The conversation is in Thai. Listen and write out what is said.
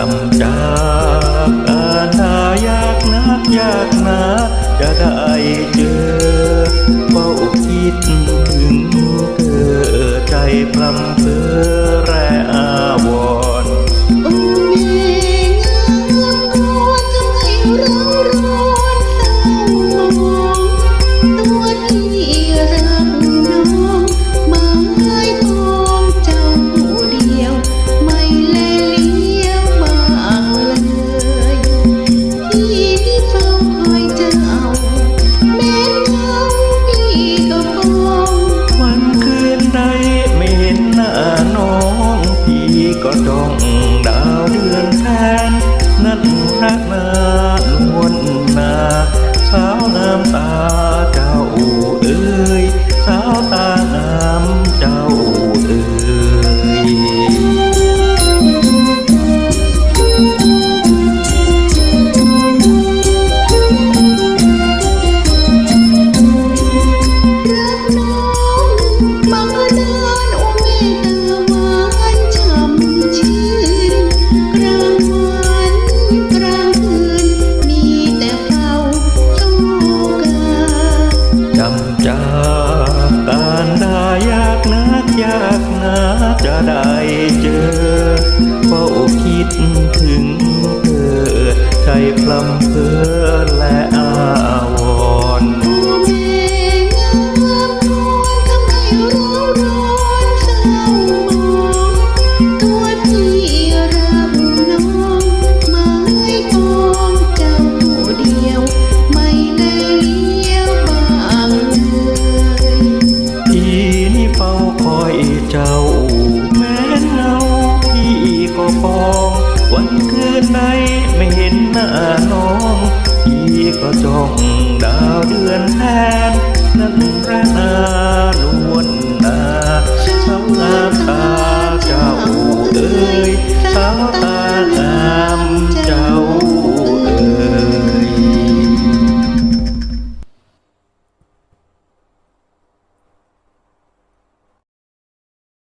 กำจากอาณายากนักยากนาจะได้เจอเฝ้าคิดถึงเธอใจพลัมเพอ có trọn đạo đường xa จะได้เจอเฝ้าคิดถึงเธอ ใจพลำเพอและอาวร้อนทำให้ร้อนร้อนตัว พอ วันคืนไหนไม่เห็นหน้าน้องพี่ก็จ้องดาวเดือนแทนนั่นพระนานวล